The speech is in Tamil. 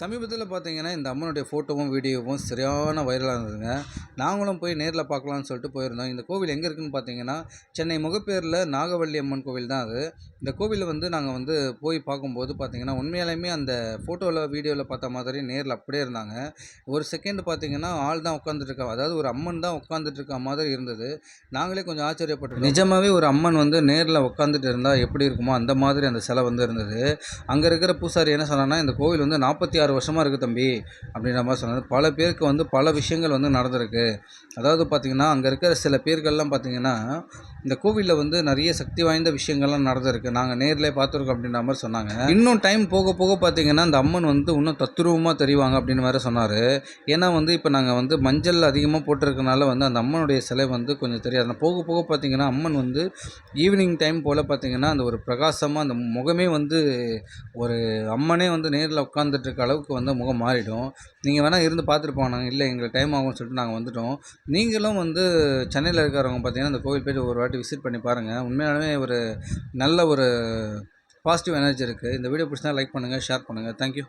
சமீபத்தில் பார்த்தீங்கன்னா இந்த அம்மனுடைய ஃபோட்டோவும் வீடியோவும் சரியான வைரலாக இருந்ததுங்க. நாங்களும் போய் நேரில் பார்க்கலாம்னு சொல்லிட்டு போயிருந்தோம். இந்த கோவில் எங்கே இருக்குதுன்னு பார்த்தீங்கன்னா சென்னை முகப்பேரில் நாகவள்ளி அம்மன் கோவில் தான் அது. இந்த கோவிலில் வந்து நாங்கள் வந்து போய் பார்க்கும்போது பார்த்தீங்கன்னா உண்மையாலுமே அந்த ஃபோட்டோவில் வீடியோவில் பார்த்த மாதிரி நேரில் அப்படியே இருந்தாங்க. ஒரு செகண்ட் பார்த்தீங்கன்னா ஆள் தான் உட்காந்துட்டு அதாவது ஒரு அம்மன் தான் உட்காந்துட்ருக்க மாதிரி இருந்தது. நாங்களே கொஞ்சம் ஆச்சரியப்பட்டோம் நிஜமாகவே ஒரு அம்மன் வந்து நேரில் உட்காந்துட்டு இருந்தால் எப்படி இருக்குமோ அந்த மாதிரி அந்த சிலை வந்து இருந்தது. அங்கே இருக்கிற பூசாரி என்ன சொன்னான்னா இந்த கோவில் வந்து நாற்பத்தி ஆறு வருஷமாக இருக்குது தம்பி அப்படின்ற மாதிரி சொன்னார். பல பேருக்கு வந்து பல விஷயங்கள் வந்து நடந்திருக்கு. அதாவது பார்த்திங்கன்னா அங்கே இருக்கிற சில பேர்கள்லாம் பார்த்திங்கன்னா இந்த கோவிலில் வந்து நிறைய சக்தி வாய்ந்த விஷயங்கள்லாம் நடந்திருக்கு. நாங்கள் நேரில் பார்த்துருக்கோம் அப்படின்ற மாதிரி சொன்னாங்க. இன்னும் டைம் போக போக பார்த்திங்கன்னா அந்த அம்மன் வந்து இன்னும் தத்ரூபமாக தெரிவாங்க அப்படின்னு வேறு சொன்னார். ஏன்னா வந்து இப்போ நாங்கள் வந்து மஞ்சள் அதிகமாக போட்டிருக்கனால வந்து அந்த அம்மனுடைய சிலை வந்து கொஞ்சம் தெரியாது. போக போக பார்த்திங்கன்னா அம்மன் வந்து ஈவினிங் டைம் போல் பார்த்திங்கன்னா அந்த ஒரு பிரகாசமாக அந்த முகமே வந்து ஒரு அம்மனே வந்து நேரில் உட்காந்துட்டு இருக்க அளவுக்கு வந்து முகம் மாறிடும். நீங்கள் வேணால் இருந்து பார்த்துட்டு போனாங்க இல்லை எங்களுக்கு டைம் ஆகும்னு சொல்லிட்டு நாங்கள் வந்துட்டோம். நீங்களும் வந்து சென்னையில் இருக்கிறவங்க பார்த்தீங்கன்னா அந்த கோவில் போய்ட்டு ஒரு வாட்டி விசிட் பண்ணி பாருங்கள் உண்மையாலுமே ஒரு நல்ல ஒரு பாசிட்டிவ் எனர்ஜி இருக்குது இந்த வீடியோ பிடிச்சா லைக் பண்ணுங்கள் ஷேர் பண்ணுங்கள் தேங்க்யூ